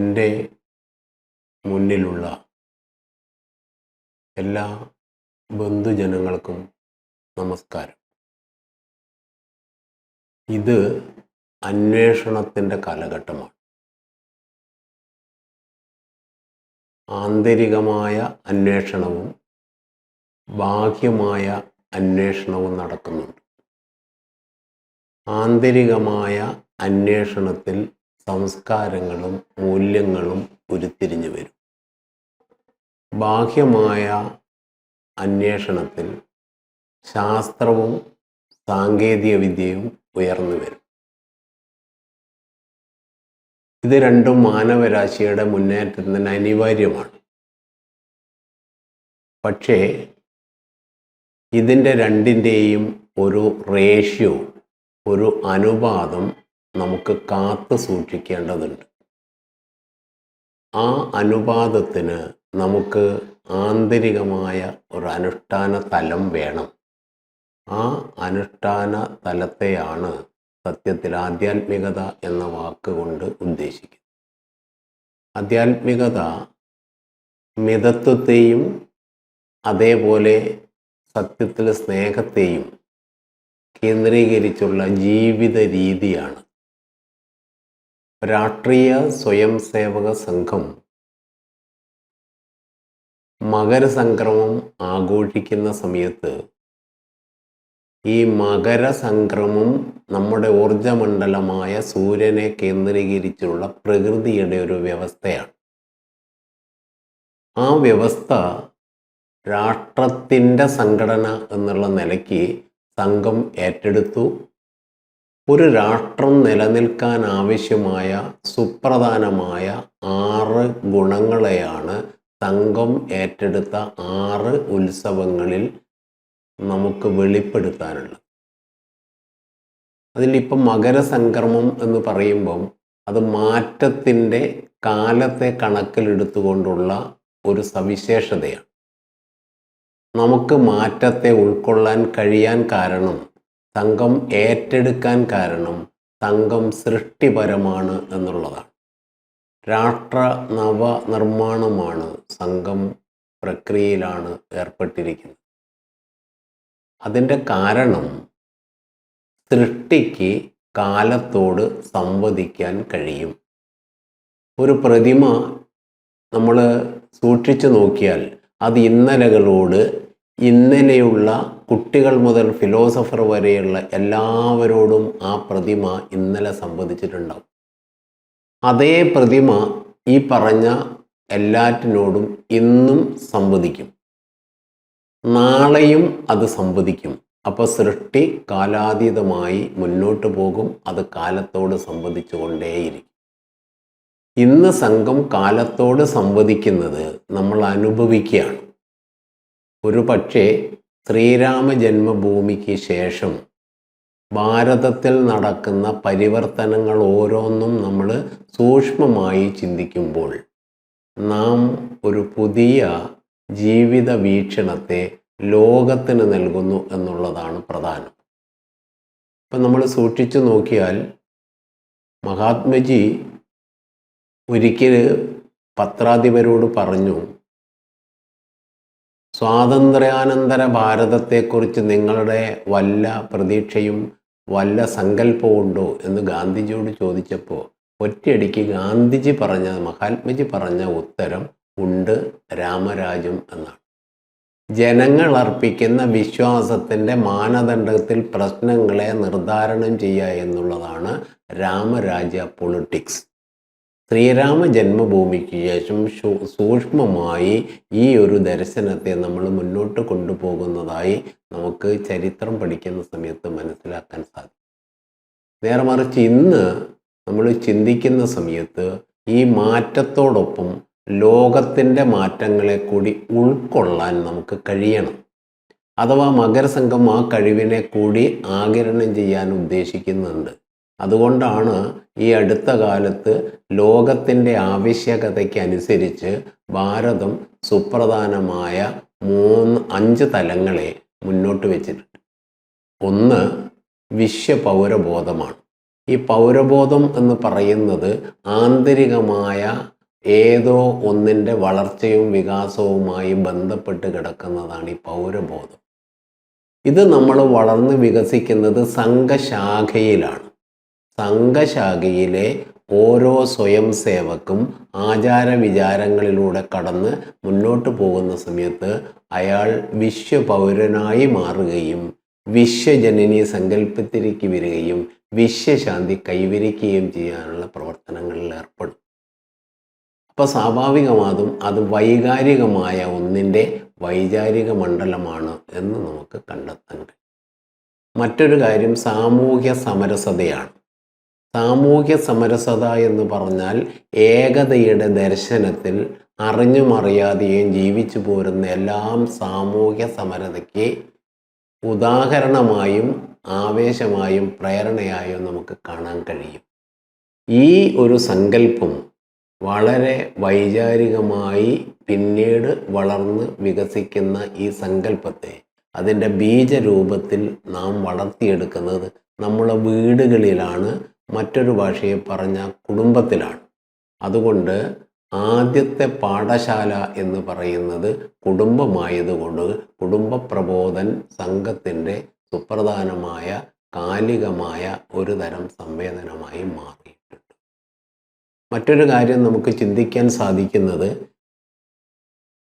എന്റെ മുന്നിലുള്ള എല്ലാ ബന്ധുജനങ്ങൾക്കും നമസ്കാരം. ഇത് അന്വേഷണത്തിന്റെ കാലഘട്ടമാണ്. ആന്തരികമായ അന്വേഷണവും ബാഹ്യമായ അന്വേഷണവും നടക്കുന്നുണ്ട്. ആന്തരികമായ അന്വേഷണത്തിൽ സംസ്കാരങ്ങളും മൂല്യങ്ങളും ഉരുത്തിരിഞ്ഞു വരും. ബാഹ്യമായ അന്വേഷണത്തിൽ ശാസ്ത്രവും സാങ്കേതിക വിദ്യയും ഉയർന്നു വരും. ഇത് രണ്ടും മാനവരാശിയുടെ മുന്നേറ്റത്തിന് അനിവാര്യമാണ്. പക്ഷേ ഇതിന്റെ രണ്ടിന്റെയും ഒരു റേഷ്യോ ഒരു അനുപാതം നമുക്ക് കാത്തു സൂക്ഷിക്കേണ്ടതുണ്ട്. ആ അനുപാതത്തിന് നമുക്ക് ആന്തരികമായ ഒരു അനുഷ്ഠാന തലം വേണം. ആ അനുഷ്ഠാന തലത്തെയാണ് സത്യത്തിൽ ആധ്യാത്മികത എന്ന വാക്കുകൊണ്ട് ഉദ്ദേശിക്കുന്നത്. ആധ്യാത്മികത മിതത്വത്തെയും അതേപോലെ സത്യത്തിലെ സ്നേഹത്തെയും കേന്ദ്രീകരിച്ചുള്ള ജീവിത രീതിയാണ്. രാഷ്ട്രീയ സ്വയം സേവക സംഘം മകരസംക്രമം ആഘോഷിക്കുന്ന സമയത്ത് ഈ മകരസംക്രമം നമ്മുടെ ഊർജമണ്ഡലമായ സൂര്യനെ കേന്ദ്രീകരിച്ചുള്ള പ്രകൃതിയുടെ ഒരു വ്യവസ്ഥയാണ്. ആ വ്യവസ്ഥ രാഷ്ട്രത്തിന്റെ സംഘടന എന്നുള്ള നിലയ്ക്ക് സംഘം ഏറ്റെടുത്തു. ഒരു രാഷ്ട്രം നിലനിൽക്കാൻ ആവശ്യമായ സുപ്രധാനമായ ആറ് ഗുണങ്ങളെയാണ് സംഘം ഏറ്റെടുത്ത ആറ് ഉത്സവങ്ങളിൽ നമുക്ക് വെളിപ്പെടുത്താനുള്ളത്. അതിലിപ്പം മകരസംക്രമം എന്ന് പറയുമ്പം അത് മാറ്റത്തിന്റെ കാലത്തെ കണക്കിലെടുത്തുകൊണ്ടുള്ള ഒരു സവിശേഷതയാണ്. നമുക്ക് മാറ്റത്തെ ഉൾക്കൊള്ളാൻ കഴിയാൻ കാരണം സംഘം ഏറ്റെടുക്കാൻ കാരണം സംഘം സൃഷ്ടിപരമാണ് എന്നുള്ളതാണ്. രാഷ്ട്ര നവ നിർമ്മാണമാണ് സംഘം പ്രക്രിയയിലാണ് ഏർപ്പെട്ടിരിക്കുന്നത്. അതിന്റെ കാരണം സൃഷ്ടിക്ക് കാലത്തോട് സംവദിക്കാൻ കഴിയും. ഒരു പ്രതിമ നമ്മൾ സൂക്ഷിച്ചു നോക്കിയാൽ അത് ഇന്നലകളോട് ഇന്നലെയുള്ള കുട്ടികൾ മുതൽ ഫിലോസഫർ വരെയുള്ള എല്ലാവരോടും ആ പ്രതിമ ഇന്നലെ സംവദിച്ചിട്ടുണ്ടാവും. അതേ പ്രതിമ ഈ പറഞ്ഞ എല്ലാറ്റിനോടും ഇന്നും സംവദിക്കും. നാളെയും അത് സംവദിക്കും. അപ്പോൾ സൃഷ്ടി കാലാതീതമായി മുന്നോട്ട് പോകും. അത് കാലത്തോട് സംവദിച്ചു കൊണ്ടേയിരിക്കും ഇന്ന് സംഘം കാലത്തോട് സംവദിക്കുന്നത് നമ്മൾ അനുഭവിക്കുകയാണ്. ഒരു പക്ഷേ ശ്രീരാമ ജന്മഭൂമിക്ക് ശേഷം ഭാരതത്തിൽ നടക്കുന്ന പരിവർത്തനങ്ങൾ ഓരോന്നും നമ്മൾ സൂക്ഷ്മമായി ചിന്തിക്കുമ്പോൾ നാം ഒരു പുതിയ ജീവിത വീക്ഷണത്തെ ലോകത്തിന് നൽകുന്നു എന്നുള്ളതാണ് പ്രധാനം. ഇപ്പം നമ്മൾ സൂക്ഷിച്ചു നോക്കിയാൽ മഹാത്മജി ഒരിക്കൽ പത്രാധിപരോട് പറഞ്ഞു സ്വാതന്ത്ര്യാനന്തര ഭാരതത്തെക്കുറിച്ച് നിങ്ങളുടെ വല്ല പ്രതീക്ഷയും വല്ല സങ്കല്പവും ഉണ്ടോ എന്ന് ഗാന്ധിജിയോട് ചോദിച്ചപ്പോൾ ഒറ്റയടിക്ക് ഗാന്ധിജി പറഞ്ഞ മഹാത്മജി പറഞ്ഞ ഉത്തരം ഉണ്ട് രാമരാജ്യം എന്നാണ്. ജനങ്ങൾ അർപ്പിക്കുന്ന വിശ്വാസത്തിന്റെ മാനദണ്ഡത്തിൽ പ്രശ്നങ്ങളെ നിർദ്ധാരണം ചെയ്യുക എന്നുള്ളതാണ് രാമരാജ്യ പൊളിറ്റിക്സ്. ശ്രീരാമ ജന്മഭൂമിക്ക് ശേഷം സൂക്ഷ്മമായി ഈ ഒരു ദർശനത്തെ നമ്മൾ മുന്നോട്ട് കൊണ്ടുപോകുന്നതായി നമുക്ക് ചരിത്രം പഠിക്കുന്ന സമയത്ത് മനസ്സിലാക്കാൻ സാധിക്കും. നേരെ മറിച്ച് ഇന്ന് നമ്മൾ ചിന്തിക്കുന്ന സമയത്ത് ഈ മാറ്റത്തോടൊപ്പം ലോകത്തിന്റെ മാറ്റങ്ങളെ കൂടി ഉൾക്കൊള്ളാൻ നമുക്ക് കഴിയണം. അഥവാ മകരസംഘം ആ കഴിവിനെ കൂടി ആകിരണം ചെയ്യാൻ ഉദ്ദേശിക്കുന്നുണ്ട്. അതുകൊണ്ടാണ് ഈ അടുത്ത കാലത്ത് ലോകത്തിന്റെ ആവശ്യകതയ്ക്ക് അനുസരിച്ച് ഭാരതം സുപ്രധാനമായ മൂന്ന് അഞ്ച് തലങ്ങളെ മുന്നോട്ട് വെച്ചിട്ടുണ്ട്. ഒന്ന് വിശ്വപൗരബോധമാണ്. ഈ പൗരബോധം എന്ന് പറയുന്നത് ആന്തരികമായ ഏതോ ഒന്നിന്റെ വളർച്ചയും വികാസവുമായി ബന്ധപ്പെട്ട് കിടക്കുന്നതാണ് ഈ പൗരബോധം. ഇത് നമ്മൾ വളർന്ന് വികസിക്കുന്നത് സംഘശാഖയിലാണ്. സംഘശാഖയിലെ ഓരോ സ്വയം സേവക്കും ആചാര വിചാരങ്ങളിലൂടെ കടന്ന് മുന്നോട്ട് പോകുന്ന സമയത്ത് അയാൾ വിശ്വപൗരനായി മാറുകയും വിശ്വജനനി സങ്കല്പത്തിലേക്ക് വരികയും വിശ്വശാന്തി കൈവരിക്കുകയും ചെയ്യാനുള്ള പ്രവർത്തനങ്ങളിൽ ഏർപ്പെടും. അപ്പോൾ സ്വാഭാവികമാതും അത് വൈകാരികമായ ഒന്നിന്റെ വൈചാരിക മണ്ഡലമാണ് എന്ന് നമുക്ക് കണ്ടെത്താൻ കഴിയും. മറ്റൊരു കാര്യം സാമൂഹ്യ സമരസതയാണ്. സാമൂഹ്യ സമരസത എന്ന് പറഞ്ഞാൽ ഏകതയുടെ ദർശനത്തിൽ അറിഞ്ഞും അറിയാതെയും ജീവിച്ചു പോരുന്ന എല്ലാം സാമൂഹ്യ സമരതയ്ക്ക് ഉദാഹരണമായും ആവേശമായും പ്രേരണയായും നമുക്ക് കാണാൻ കഴിയും. ഈ ഒരു സങ്കല്പം വളരെ വൈചാരികമായി പിന്നീട് വളർന്ന് വികസിക്കുന്ന ഈ സങ്കല്പത്തെ അതിന്റെ ബീജരൂപത്തിൽ നാം വളർത്തിയെടുക്കുന്നത് നമ്മുടെ വീടുകളിലാണ് മറ്റൊരു ഭാഷയെ പറഞ്ഞ കുടുംബത്തിലാണ്. അതുകൊണ്ട് ആദ്യത്തെ പാഠശാല എന്ന് പറയുന്നത് കുടുംബമായതുകൊണ്ട് കുടുംബ പ്രബോധൻ സംഘത്തിന്റെ സുപ്രധാനമായ കാലികമായ ഒരു തരം സംവേദനമായി മാറിയിട്ടുണ്ട്. മറ്റൊരു കാര്യം നമുക്ക് ചിന്തിക്കാൻ സാധിക്കുന്നത്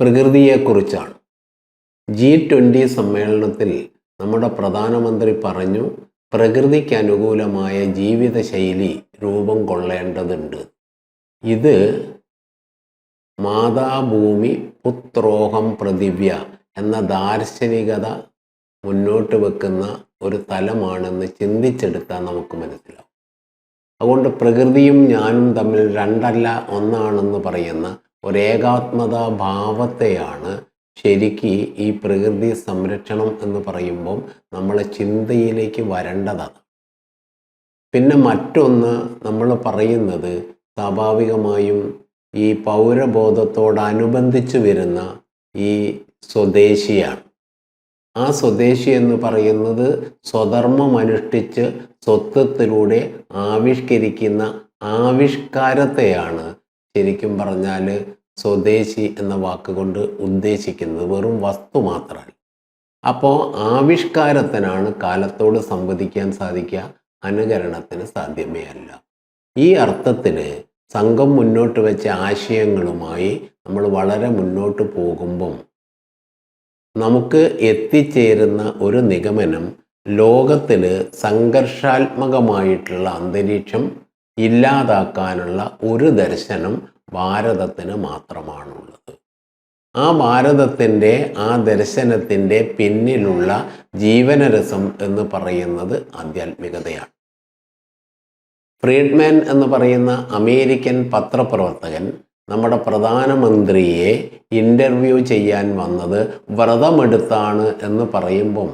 പ്രകൃതിയെക്കുറിച്ചാണ്. ജി ട്വന്റി സമ്മേളനത്തിൽ നമ്മുടെ പ്രധാനമന്ത്രി പറഞ്ഞു പ്രകൃതിക്ക് അനുകൂലമായ ജീവിതശൈലി രൂപം കൊള്ളേണ്ടതുണ്ട്. ഇത് മാതാഭൂമി പുത്രോഹം പ്രതിവ്യ എന്ന ദാർശനികത മുന്നോട്ട് വെക്കുന്ന ഒരു തലമാണെന്ന് ചിന്തിച്ചെടുത്താൽ നമുക്ക് മനസ്സിലാവും. അതുകൊണ്ട് പ്രകൃതിയും ഞാനും തമ്മിൽ രണ്ടല്ല ഒന്നാണെന്ന് പറയുന്ന ഒരേകാത്മത ഭാവത്തെയാണ് ശരിക്ക് ഈ പ്രകൃതി സംരക്ഷണം എന്ന് പറയുമ്പം നമ്മളെ ചിന്തയിലേക്ക് വരേണ്ടതാണ്. പിന്നെ മറ്റൊന്ന് നമ്മൾ പറയുന്നത് സ്വാഭാവികമായും ഈ പൗരബോധത്തോടനുബന്ധിച്ച് വരുന്ന ഈ സ്വദേശിയാണ്. ആ സ്വദേശി എന്ന് പറയുന്നത് സ്വധർമ്മമനുഷ്ഠിച്ച് സ്വത്വത്തിലൂടെ ആവിഷ്കരിക്കുന്ന ആവിഷ്കാരത്തെയാണ് ശരിക്കും പറഞ്ഞാൽ സ്വദേശി എന്ന വാക്കുകൊണ്ട് ഉദ്ദേശിക്കുന്നത് വെറും വസ്തു മാത്രമല്ല. അപ്പോൾ ആവിഷ്കാരത്തിനാണ് കാലത്തോട് സംവദിക്കാൻ സാധിക്കുക അനുകരണത്തിന് സാധ്യമേ അല്ല. ഈ അർത്ഥത്തിൽ സംഘം മുന്നോട്ട് വെച്ച ആശയങ്ങളുമായി നമ്മൾ വളരെ മുന്നോട്ട് പോകുമ്പം നമുക്ക് എത്തിച്ചേരുന്ന ഒരു നിഗമനം ലോകത്തിൽ സംഘർഷാത്മകമായിട്ടുള്ള അന്തരീക്ഷം ഇല്ലാതാക്കാനുള്ള ഒരു ദർശനം ഭാരതത്തിന് മാത്രമാണുള്ളത്. ആ ഭാരതത്തിന്റെ ആ ദർശനത്തിന്റെ പിന്നിലുള്ള ജീവനരസം എന്ന് പറയുന്നത് ആധ്യാത്മികതയാണ്. ഫ്രീഡ്മാൻ എന്ന് പറയുന്ന അമേരിക്കൻ പത്രപ്രവർത്തകൻ നമ്മുടെ പ്രധാനമന്ത്രിയെ ഇന്റർവ്യൂ ചെയ്യാൻ വന്നത് വ്രതമെടുത്താണ് എന്ന് പറയുമ്പം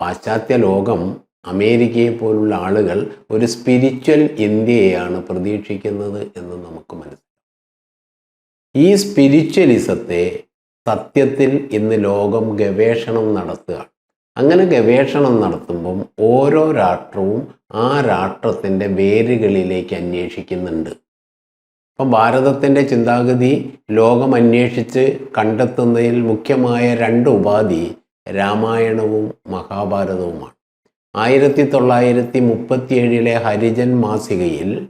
പാശ്ചാത്യ ലോകം അമേരിക്കയെ പോലുള്ള ആളുകൾ ഒരു സ്പിരിച്വൽ ഇന്ത്യയാണ് പ്രതീക്ഷിക്കുന്നത് എന്ന് നമുക്ക് മനസ്സിലാക്കാം ഈ സ്പിരിച്വലിസത്തെ സത്യത്തിൽ ഇന്ന് ലോകം ഗവേഷണം നടത്തുകയാണ്. അങ്ങനെ ഗവേഷണം നടത്തുമ്പം ഓരോ രാഷ്ട്രവും ആ രാഷ്ട്രത്തിന്റെ വേരുകളിലേക്ക് അന്വേഷിക്കുന്നുണ്ട്. അപ്പം ഭാരതത്തിന്റെ ചിന്താഗതി ലോകം അന്വേഷിച്ച് കണ്ടെത്തുന്നതിൽ മുഖ്യമായ രണ്ട് ഉപാധി രാമായണവും മഹാഭാരതവുമാണ്. ആയിരത്തി തൊള്ളായിരത്തി മുപ്പത്തിയേഴിലെ ഹരിജൻ മാസികയിൽ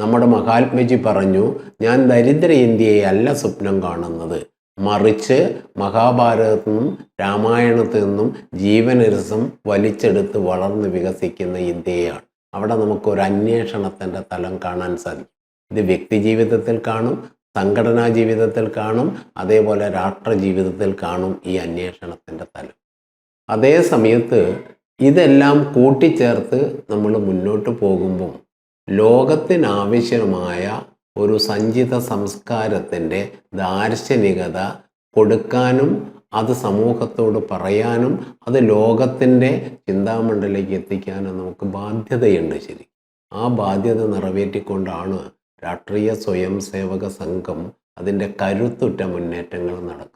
നമ്മുടെ മഹാത്മജി പറഞ്ഞു ഞാൻ ദരിദ്ര ഇന്ത്യയെ അല്ല സ്വപ്നം കാണുന്നത്. മറിച്ച് മഹാഭാരതത്തിൽ നിന്നും രാമായണത്തിൽ നിന്നും ജീവനരസം വലിച്ചെടുത്ത് വളർന്ന് വികസിക്കുന്ന ഇന്ത്യയാണ്. അവിടെ നമുക്കൊരു അന്വേഷണത്തിന്റെ തലം കാണാൻ സാധിക്കും. ഇത് വ്യക്തി ജീവിതത്തിൽ കാണും സംഘടനാ ജീവിതത്തിൽ കാണും അതേപോലെ രാഷ്ട്ര ജീവിതത്തിൽ കാണും ഈ അന്വേഷണത്തിന്റെ തലം. അതേ സമയത്ത് ഇതെല്ലാം കൂട്ടിച്ചേർത്ത് നമ്മൾ മുന്നോട്ട് പോകുമ്പം ലോകത്തിനാവശ്യമായ ഒരു സഞ്ചിത സംസ്കാരത്തിന്റെ ദാർശനികത കൊടുക്കാനും അത് സമൂഹത്തോട് പറയാനും അത് ലോകത്തിന്റെ ചിന്താമണ്ഡലിലേക്ക് എത്തിക്കാനും നമുക്ക് ബാധ്യതയുണ്ട് ശരി. ആ ബാധ്യത നിറവേറ്റിക്കൊണ്ടാണ് രാഷ്ട്രീയ സ്വയം സേവക സംഘം അതിന്റെ കരുത്തുറ്റ മുന്നേറ്റങ്ങൾ നടക്കുന്നത്.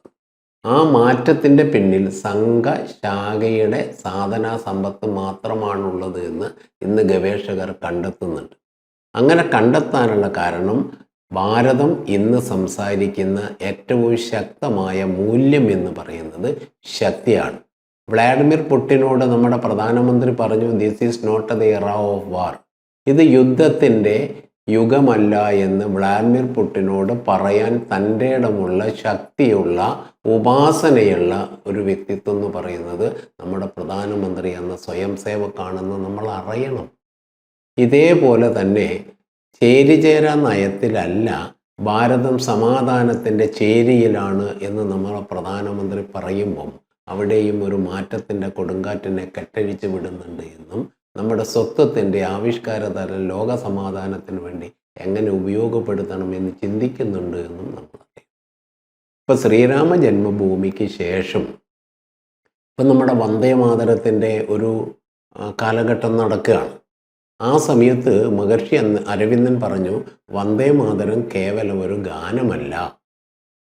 ആ മാറ്റത്തിന്റെ പിന്നിൽ സംഘ ശാഖയുടെ സാധനാ സമ്പത്ത് മാത്രമാണുള്ളത് എന്ന് ഇന്ന് ഗവേഷകർ കണ്ടെത്തുന്നുണ്ട്. അങ്ങനെ കണ്ടെത്താനുള്ള കാരണം ഭാരതം ഇന്ന് സംസാരിക്കുന്ന ഏറ്റവും ശക്തമായ മൂല്യം എന്ന് പറയുന്നത് ശക്തിയാണ്. വ്ളാഡിമിർ പുട്ടിനോട് നമ്മുടെ പ്രധാനമന്ത്രി പറഞ്ഞു this is not the era of war ഇത് യുദ്ധത്തിന്റെ യുഗമല്ല എന്ന് വ്ളാഡിമിർ പുട്ടിനോട് പറയാൻ തന്റെ ഇടമുള്ള ശക്തിയുള്ള ഉപാസനയുള്ള ഒരു വ്യക്തിത്വം എന്ന് പറയുന്നത് നമ്മുടെ പ്രധാനമന്ത്രി എന്ന സ്വയം സേവക്കാണെന്ന് നമ്മൾ അറിയണം. ഇതേപോലെ തന്നെ ചേരിചേരാ നയത്തിലല്ല ഭാരതം സമാധാനത്തിന്റെ ചേരിയിലാണ് എന്ന് നമ്മളെ പ്രധാനമന്ത്രി പറയുമ്പം അവിടെയും ഒരു മാറ്റത്തിന്റെ കൊടുങ്കാറ്റിനെ കെട്ടഴിച്ച് വിടുന്നുണ്ട് എന്നും നമ്മുടെ സ്വത്വത്തിന്റെ ആവിഷ്കാരതരം ലോക സമാധാനത്തിന് വേണ്ടി എങ്ങനെ ഉപയോഗപ്പെടുത്തണം എന്ന് ചിന്തിക്കുന്നുണ്ട് എന്നും നമ്മൾ ഇപ്പം ശ്രീരാമ ജന്മഭൂമിക്ക് ശേഷം ഇപ്പം നമ്മുടെ വന്ദേ മാതരത്തിന്റെ ഒരു കാലഘട്ടം നടക്കുകയാണ്. ആ സമയത്ത് മഹർഷി അന്ന് അരവിന്ദൻ പറഞ്ഞു വന്ദേ മാതരം കേവലം ഒരു ഗാനമല്ല.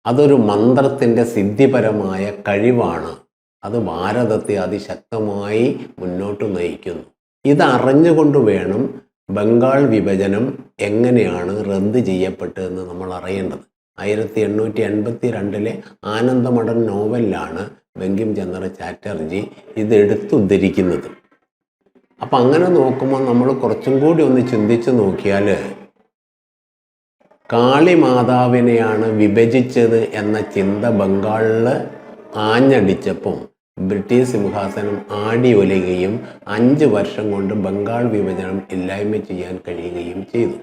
അതൊരു മന്ത്രത്തിന്റെ സിദ്ധിപരമായ കഴിവാണ്. അത് ഭാരതത്തെ അതിശക്തമായി മുന്നോട്ട് നയിക്കുന്നു. ഇതറിഞ്ഞുകൊണ്ട് വേണം ബംഗാൾ വിഭജനം എങ്ങനെയാണ് റദ്ദ് ചെയ്യപ്പെട്ടതെന്ന് നമ്മൾ അറിയേണ്ടത്. ആയിരത്തി എണ്ണൂറ്റി എൺപത്തി രണ്ടിലെ ആനന്ദമഠൻ നോവലിലാണ് ബങ്കിം ചന്ദ്ര ചാറ്റർജി ഇത് എടുത്തുദ്ധരിക്കുന്നത്. അപ്പം അങ്ങനെ നോക്കുമ്പോൾ നമ്മൾ കുറച്ചും കൂടി ഒന്ന് ചിന്തിച്ച് നോക്കിയാൽ കാളി മാതാവിനെയാണ് വിഭജിച്ചത് എന്ന ചിന്ത ബംഗാളിൽ ആഞ്ഞടിച്ചപ്പം ബ്രിട്ടീഷ് സിംഹാസനം ആടി ഒലുകയും അഞ്ച് വർഷം കൊണ്ട് ബംഗാൾ വിഭജനം ഇല്ലായ്മ ചെയ്യാൻ കഴിയുകയും ചെയ്തു.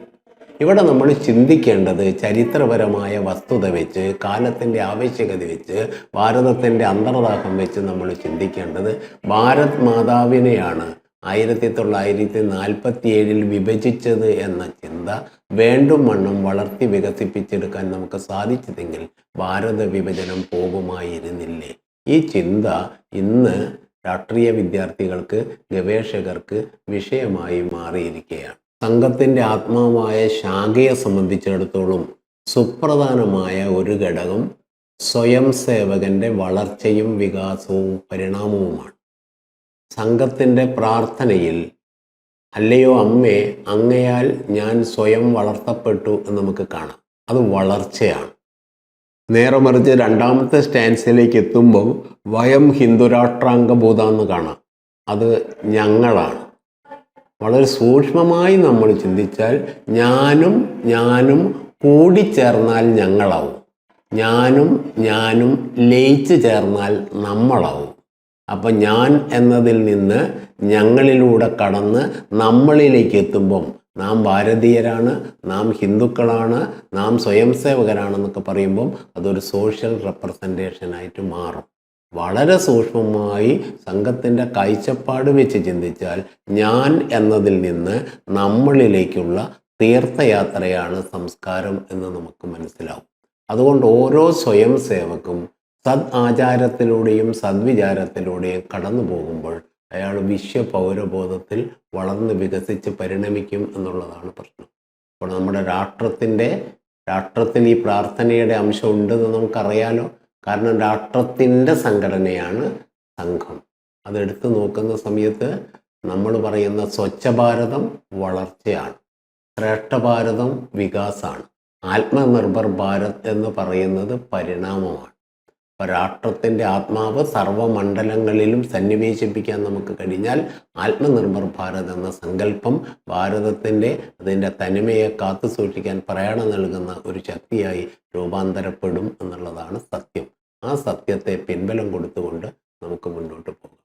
ഇവിടെ നമ്മൾ ചിന്തിക്കേണ്ടത് ചരിത്രപരമായ വസ്തുത വെച്ച് കാലത്തിന്റെ ആവശ്യകത വെച്ച് ഭാരതത്തിന്റെ അന്തർദാഹം വെച്ച് നമ്മൾ ചിന്തിക്കേണ്ടത് ഭാരത് മാതാവിനെയാണ് ആയിരത്തി തൊള്ളായിരത്തി നാൽപ്പത്തി ഏഴിൽ വിഭജിച്ചത് എന്ന ചിന്ത വേണ്ടും വണ്ണം വളർത്തി വികസിപ്പിച്ചെടുക്കാൻ നമുക്ക് സാധിച്ചതെങ്കിൽ ഭാരത വിഭജനം പോകുമായിരുന്നില്ലേ? ഈ ചിന്ത ഇന്ന് രാഷ്ട്രീയ വിദ്യാർത്ഥികൾക്ക് ഗവേഷകർക്ക് വിഷയമായി മാറിയിരിക്കുകയാണ്. സംഘത്തിന്റെ ആത്മാവായ ശാഖയെ സംബന്ധിച്ചിടത്തോളം സുപ്രധാനമായ ഒരു ഘടകം സ്വയം സേവകന്റെ വളർച്ചയും വികാസവും പരിണാമവുമാണ്. സംഘത്തിന്റെ പ്രാർത്ഥനയിൽ അല്ലയോ അമ്മേ അങ്ങയാൽ ഞാൻ സ്വയം വളർത്തപ്പെട്ടു എന്ന് നമുക്ക് കാണാം. അത് വളർച്ചയാണ്. നേരെ മറിച്ച് രണ്ടാമത്തെ സ്റ്റാൻസിലേക്ക് എത്തുമ്പോൾ വയം ഹിന്ദുരാഷ്ട്രാംഗഭൂത എന്ന് കാണാം. അത് ഞങ്ങളാണ്. വളരെ സൂക്ഷ്മമായി നമ്മൾ ചിന്തിച്ചാൽ ഞാനും ഞാനും കൂടിച്ചേർന്നാൽ ഞങ്ങളാവും. ഞാനും ഞാനും ലയിച്ചു ചേർന്നാൽ നമ്മളാവും. അപ്പം ഞാൻ എന്നതിൽ നിന്ന് ഞങ്ങളിലൂടെ കടന്ന് നമ്മളിലേക്ക് എത്തുമ്പം നാം ഭാരതീയരാണ് നാം ഹിന്ദുക്കളാണ് നാം സ്വയം സേവകരാണെന്നൊക്കെ പറയുമ്പം അതൊരു സോഷ്യൽ റെപ്രസെന്റേഷനായിട്ട് മാറും. വളരെ സൂക്ഷ്മമായി സംഘത്തിന്റെ കാഴ്ചപ്പാട് വെച്ച് ചിന്തിച്ചാൽ ഞാൻ എന്നതിൽ നിന്ന് നമ്മളിലേക്കുള്ള തീർത്ഥയാത്രയാണ് സംസ്കാരം എന്ന് നമുക്ക് മനസ്സിലാവും. അതുകൊണ്ട് ഓരോ സ്വയം സേവക്കും സദ് ആചാരത്തിലൂടെയും സദ്വിചാരത്തിലൂടെയും കടന്നു പോകുമ്പോൾ അയാൾ വിശ്വ പൗരബോധത്തിൽ വളർന്ന് വികസിച്ച് പരിണമിക്കും എന്നുള്ളതാണ് പ്രശ്നം. അപ്പോൾ നമ്മുടെ രാഷ്ട്രത്തിന്റെ രാഷ്ട്രത്തിൽ ഈ പ്രാർത്ഥനയുടെ അംശം ഉണ്ടെന്ന് നമുക്കറിയാലോ. കാരണം രാഷ്ട്രത്തിന്റെ സംഘടനയാണ് സംഘം. അതെടുത്ത് നോക്കുന്ന സമയത്ത് നമ്മൾ പറയുന്ന സ്വച്ഛ ഭാരതം വളർച്ചയാണ്. ശ്രേഷ്ഠ ഭാരതം വികാസമാണ്. ആത്മനിർഭർ ഭാരത് എന്ന് പറയുന്നത് പരിണാമമാണ്. രാഷ്ട്രത്തിന്റെ ആത്മാവ് സർവമണ്ഡലങ്ങളിലും സന്നിവേശിപ്പിക്കാൻ നമുക്ക് കഴിഞ്ഞാൽ ആത്മനിർഭർ ഭാരത് എന്ന സങ്കല്പം ഭാരതത്തിന്റെ അതിന്റെ തനിമയെ കാത്തു സൂക്ഷിക്കാൻ പ്രയാണം നൽകുന്ന ഒരു ശക്തിയായി രൂപാന്തരപ്പെടും എന്നുള്ളതാണ് സത്യം. ആ സത്യത്തെ പിൻബലം കൊടുത്തുകൊണ്ട് നമുക്ക് മുന്നോട്ട് പോകാം.